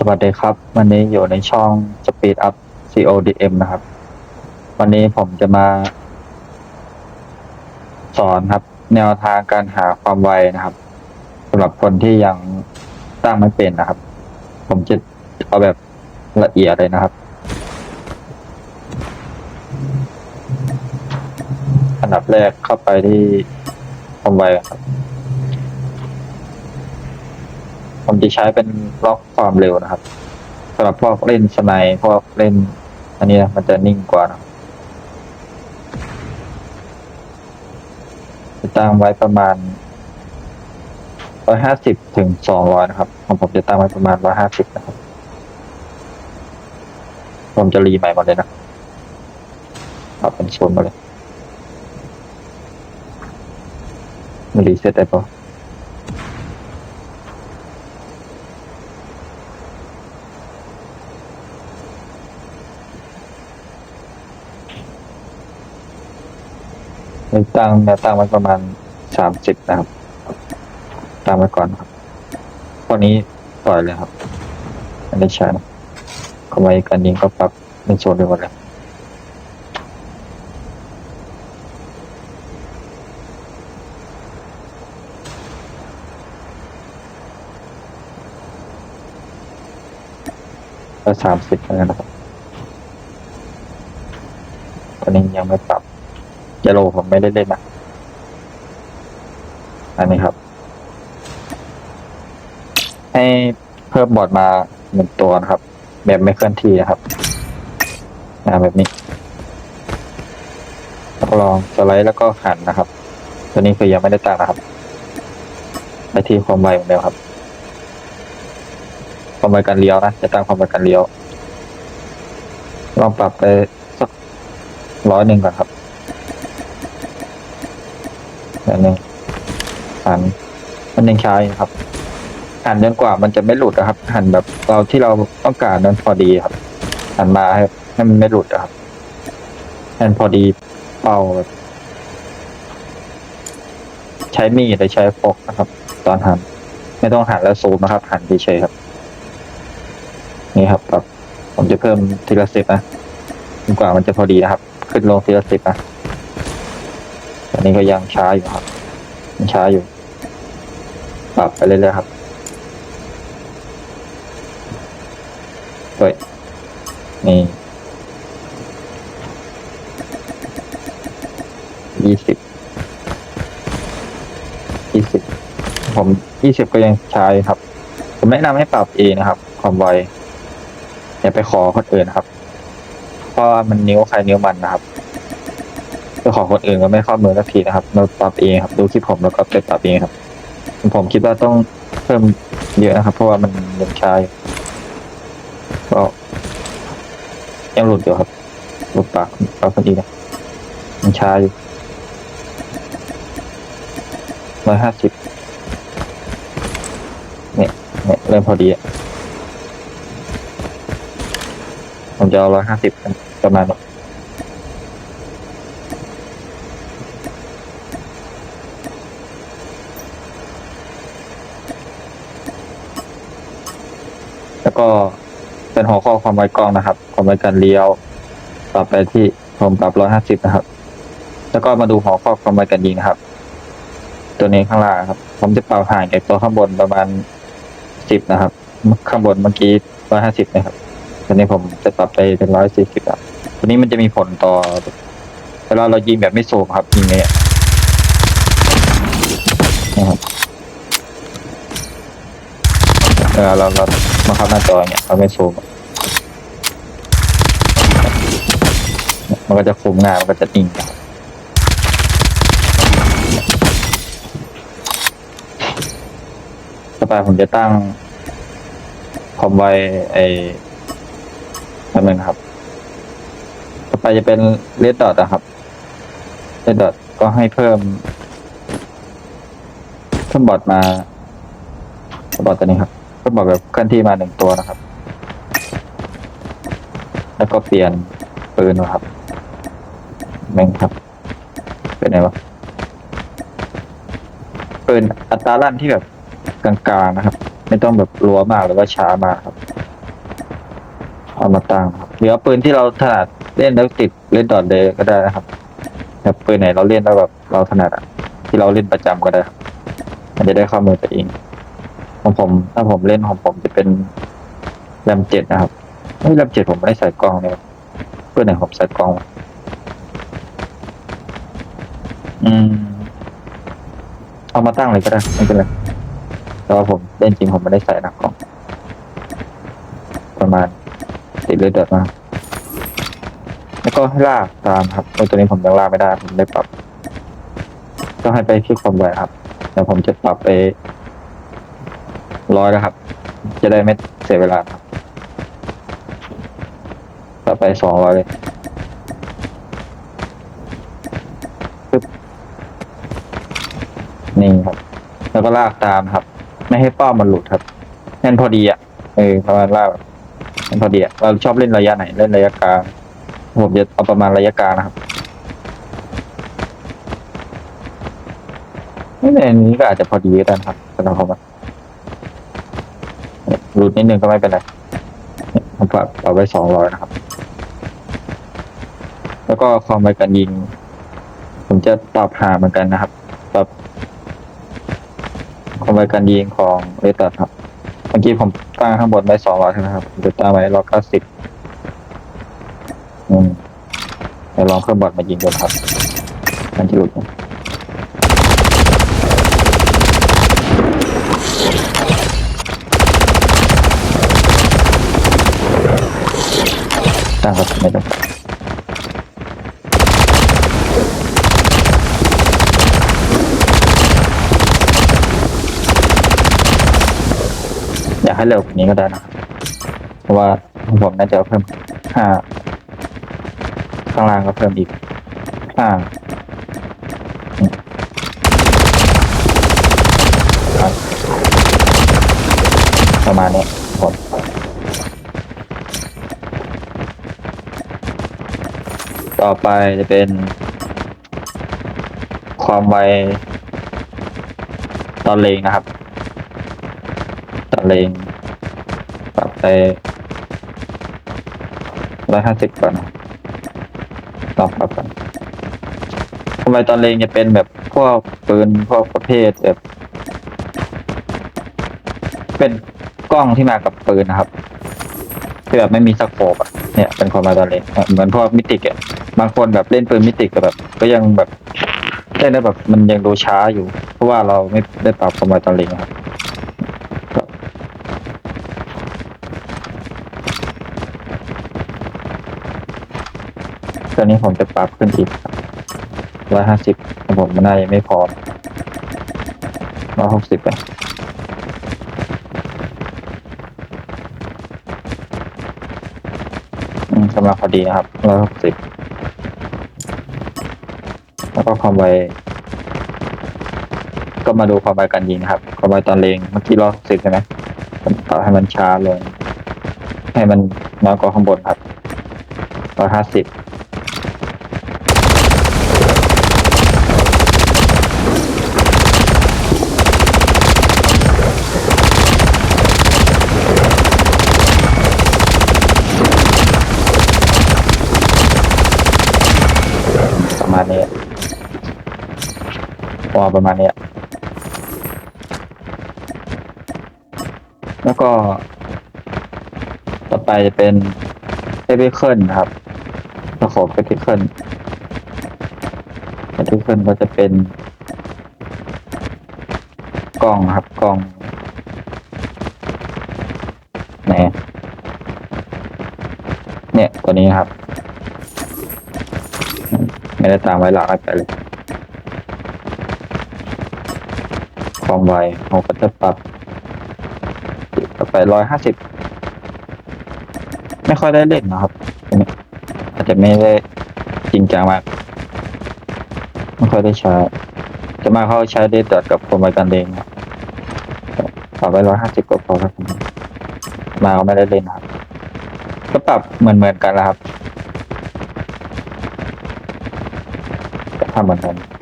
สวัสดีครับ วันนี้อยู่ในช่อง Speed Up CODM นะครับ วันนี้ผมจะมา สอนครับ แนวทางการหาความไวนะครับสำหรับคนที่ยังตั้งไม่เป็นนะครับ ผมจะเอาแบบละเอียดเลยนะครับ อันดับแรกเข้าไปที่ความไวครับ ผมจะใช้เป็นล็อกความเร็วนะครับสำหรับพวกเล่นสไนด์พวกเล่น อันนี้นะมันจะนิ่งกว่านะจะตั้งไว้ประมาณร้อยห้าสิบถึงสองร้อยนะครับของผมจะตั้งไว้ประมาณร้อยห้าสิบนะครับ ผมจะรีใหม่หมดเลยนะปรับเป็นศูนหมาเลยมันรีเซ็ตได้ปะ ตั้งแนวตั้งไว้ประมาณสามสิบนะครับตั้งไว้ก่อนครับพวกนี้ปล่อยเลยครับ อันนี้ใช้นะเข้าไว้กันยิงก็ปรับเป็นโซนไปหมดเลยก็สามสิบแล้วนะครับตอนนี้ยังไม่ปรับ ยาโลผมไม่ได้เล่นนะอันนี้ครับ ให้เพิ่มบอร์ดมาหนึ่งตัวนะครับ แบบไม่เคลื่อนที่นะครับนะแบบนี้แล้วก็ลองสไลด์แล้วก็หันนะครับ ตัวนี้คือยังไม่ได้ตั้งนะครับไปที่ความไวเหมือนเดิมครับ ความไวการเลี้ยวนะ จะตั้งความไวการเลี้ยว ลองปรับไปสักร้อยหนึ่งก่อนครับ แบบนี้หันมันยังใช้ครับ หันจนกว่ามันจะไม่หลุดนะครับ หันแบบเราที่เราต้องการนั้นพอดีครับ หันมาให้ให้มันไม่หลุดนะครับหันพอดีเป่าแบบใช้มีดหรือใช้ฟกนะครับ ตอนหัน ไม่ต้องหันแล้วซูมนะครับ หันเฉยครับ นี่ครับแบบผมจะเพิ่มทีละสิบนะจนกว่ามันจะพอดีนะครับ ขึ้นลงทีละสิบนะ อันนี้ก็ยังช้าอยู่ครับยังช้าอยู่ ปรับไปเรื่อยๆครับเฮ้ยนี่ยี่สิบยี่สิบผมยี่สิบก็ยังใช้ครับ ผมแนะนำให้ปรับเองนะครับ ความไวอย่าไปขอคนอื่นครับ เพราะมันนิ้วใครนิ้วมันนะครับ จ้าของคนอื่นก็ไม่เข้ามือสักทีนะครับมาปรับเองครับ ดูคลิปผมแล้วก็ไปปรับเองครับ ผมคิดว่าต้องเพิ่มเยอะนะครับ เพราะว่ามันยังช้ายก็ยังหลุดอยู่ครับหลุดปากปากคนอีนะมันช้าอยู่ร้อยห้าสิบเนี่ยเนี่ยเริ่มพอดีอะผมจะเอาร้อยห้าสิบประมาณนี้ แล้วก็เป็นหัวข้อความไวกล้องนะครับ ความไวการเลี้ยวปรับไปที่ผมปรับร้อยห้าสิบนะครับ แล้วก็มาดูหัวข้อความไวการยิงนะครับ ตัวนี้ข้างล่างครับ ผมจะปรับห่างจากตัวข้างบนประมาณสิบนะครับ ข้างบนเมื่อกี้ร้อยห้าสิบนะครับตัวนี้ผมจะปรับไปเป็นร้อยสี่สิบครับตัวนี้มันจะมีผลต่อเวลาเรายิงแบบไม่สูงครับยิงเนี่ยนะครับเออเราเรามาเข้าหน้าจอเนี่ยเราไม่ซูมมันก็จะคุมหน้ามันก็จะนิ่งครับต่อไปผมจะตั้งความไวไอ้นั่นเองครับ ต่อไปจะเป็นเลดดอทนะครับเลดดอทก็ให้เพิ่มเพิ่มบอทมาบอทตัวนี้ครับ ก็บอกแบบเคลื่อนที่มาหนึ่งตัวนะครับ แล้วก็เปลี่ยนปืนนะครับ แม่งครับ เป็นไงวะปืนอัตราลั่นที่แบบกลางๆนะครับ ไม่ต้องแบบรัวมากหรือว่าช้ามากครับเอามาตั้งครับหรือเอาปืนที่เราถนัดเล่นแล้วติดเล่นดอทเดย์ก็ได้นะครับแบบปืนไหนเราเล่นแล้วแบบเราถนัดอะที่เราเล่นประจำก็ได้ครับมันจะได้ข้ามือตัวเอง ของผม ถ้าผมเล่นของผมจะเป็นแรมเจ็ดนะครับไม่แรมเจ็ดผมไม่ได้ใส่กล้องเลยเพื่อนไหนผมใส่กล้อง อืม เอามาตั้งเลยก็ได้ไม่เป็นไรแต่ว่าผมเล่นจริงผมไม่ได้ใส่หนักกล้อง ประมาณติดเลยเดือดมาแล้วก็ให้ลากตามครับตัวนี้ผมยังลากไม่ได้ ผมได้ปรับ ก็ให้ไปที่ความไวครับเดี๋ยวผมจะปรับไป ร้อยแล้วครับ จะได้ไม่เสียเวลาครับปรับไปสองร้อยเลยปึ๊บนี่ครับ แล้วก็ลากตามครับ ไม่ให้เป้ามันหลุดครับแน่นพอดีอะเออประมาณลากแน่นพอดีอะเราชอบเล่นระยะไหน เล่นระยะกลางผมจะเอาประมาณระยะกลางนะครับไม่ในนี้ก็อาจจะพอดีก็ได้นะครับสำหรับผมอะเนี่ย หลุดนิดนึงก็ไม่เป็นไรผมปรับเอาไว้สองร้อยนะครับ แล้วก็ความไวการยิง ผมจะปรับหาเหมือนกันนะครับปรับความไวการยิงของเรตัดครับ เมื่อกี้ผมตั้งข้างบนไว้สองร้อยใช่ไหมครับผมจะตั้งไว้ร้อยเก้าสิบอืมเดี๋ยวลองเพิ่มบอทมายิงดูครับ มันจะหลุดไห ตั้งครับไม่ต้องอยากให้เร็วกว่านี้ก็ได้นะ เพราะว่าผมน่าจะเพิ่มห้าข้างล่างก็เพิ่มอีกห้าประมาณนี้ครับผม ต่อไปจะเป็น ความไวตอนเลงนะครับ ตอนเลงปรับไปร้อยห้าสิบก่อนนะลองปรับก่อนทำไมตอนเลงจะเป็นแบบพวกปืนพวกประเภทแบบ เป็นกล้องที่มากับปืนนะครับที่แบบไม่มีสโคปอะเนี่ยเป็นความมาตอนเลงเหมือนพวกมิติกอะ บางคนแบบเล่นปืนมิติกก็แบบ ก็ยังแบบเล่นได้แบบมันยังดูช้าอยู่ เพราะว่าเราไม่ได้ปรับความหมายตอนเลงครับตอนนี้ผมจะปรับขึ้นอีกร้อยห้าสิบผมมันน่าจะไม่พอร้อยหกสิบไปกำลังพอดีนะครับร้อยหกสิบ แล้วก็ความไว ก็มาดูความไวการยิงนะครับ ความไวตอนเลงเมื่อกี้ร้อยหกสิบใช่ไหมผมปรับให้มันช้าลง ให้มันน้อยกว่าข้างบนครับร้อยห้าสิบประมาณนี้ พอประมาณนี้แล้วก็ ต่อไปจะเป็นเอพิเคิลครับสโคปเอพิเคิลเอพิเคิลก็จะเป็น กล้องครับกล้องไหนเนี่ยตัวนี้ครับ ไม่ได้ตามไว้หลักอะไรเลย ความไวเราก็จะปรับไปร้อยห้าสิบไม่ค่อยได้เล่นนะครับ อาจจะไม่ได้จริงจังมากไม่ค่อยได้ใช้ จะมาเขาใช้ได้แต่กับความไวการเล่นครับปรับไปร้อยห้าสิบก็พอครับมมาก็ไม่ได้เล่นครับ ก็ปรับเหมือนเหมือนๆกันแหละครับทำเหมือนกัน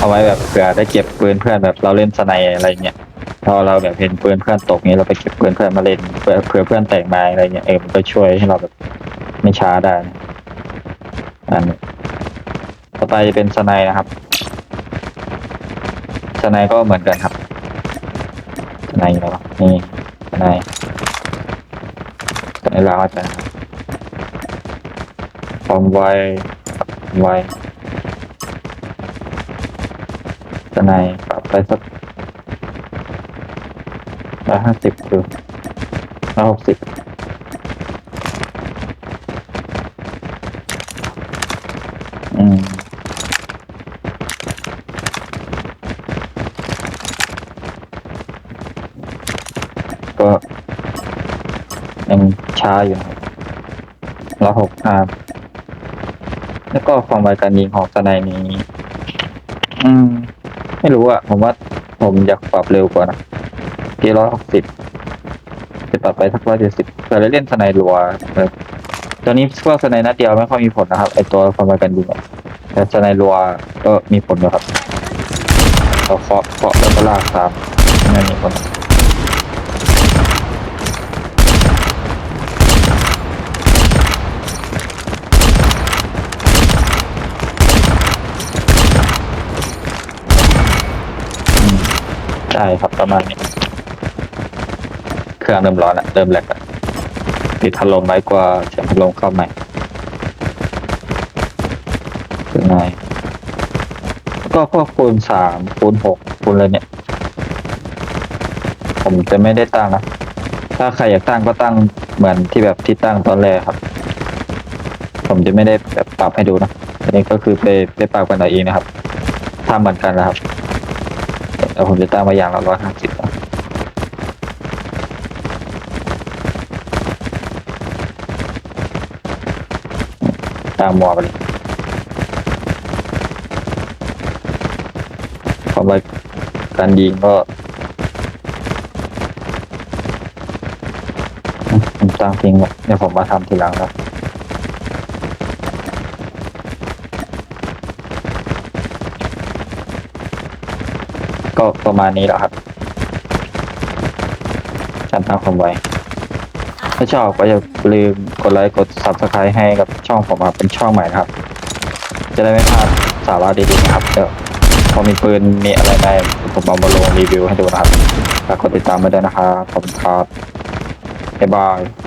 เอาไว้แบบเผื่อได้เก็บปืนเพื่อนแบบเราเล่นสไนอะไรเงี้ยพอเราแบบเห็นปืนเพื่อนตกนี้เราไปเก็บปืนเพื่อนมาเล่นเผื่อเผื่อเพื่อนแตกมาอะไรเงี้ยเออมันก็ช่วยให้เราแบบไม่ช้าได้นะอันนี้ต่อไปจะเป็นสไนนะครับสไนก็เหมือนกันครับสไนด์อยู่แล้วนี่สไนสไนด์ลาวอาจารย์ความไวความไว สไนปรับไปสักร้อยห้าสิบคือร้อยหกสิบอืมก็ยังช้าอยู่ครับร้อยหกอาแล้วก็ความไวการยิงของสไนนี้ อืม ไม่รู้อะผมว่าผมอยากปรับเร็วกว่านะเกร้อยหกสิบจะปรับไปสักร้อยเจ็ดสิบแต่เราเล่นสไนรัวตอนนี้พวกสไนนัดเดียวไม่ค่อยมีผลนะครับไอตัวความไวกันยิงแต่สไนรัวก็มีผลนะครับเราเคาะเคาะแล้วก็ลากตามไม่มีผล ใช่ครับประมาณนี้เครื่องเริ่มร้อนแล้วเริ่มแหลกแล้วปิดพัดลมไว้กว่าเสียงพัดลมเข้าใหม่เป็นไงก็พวกคูณสามคูณหกคูณอะไรเนี่ย ผมจะไม่ได้ตั้งนะถ้าใครอยากตั้งก็ตั้งเหมือนที่แบบที่ตั้งตอนแรกครับ ผมจะไม่ได้แบบปรับให้ดูนะอันนี้ก็คือไปไปปรับกันเอาเองนะครับทำเหมือนกันนะครับ แล้วผมจะตั้งมาอย่างละร้อยห้าสิบตามมอไปเลยความไวการยิงก็อืมผมตั้งทิ้งไว้เดี๋ยวผมมาทำทีหลังครับ ก็ประมาณนี้แหละครับการตั้งความไว้ ถ้าชอบก็อย่าลืมกดไลค์กด subscribe ให้กับช่องผมครับเป็นช่องใหม่นะครับ จะได้ไม่พลาดสาระดีๆนะครับเดี๋ยวพอมีปืนมีอะไรได้ผมเอามาลงรีวิวให้ดูนะครับฝากกดติดตามมาด้วยนะครับขอบคุณครับบ๊ายบาย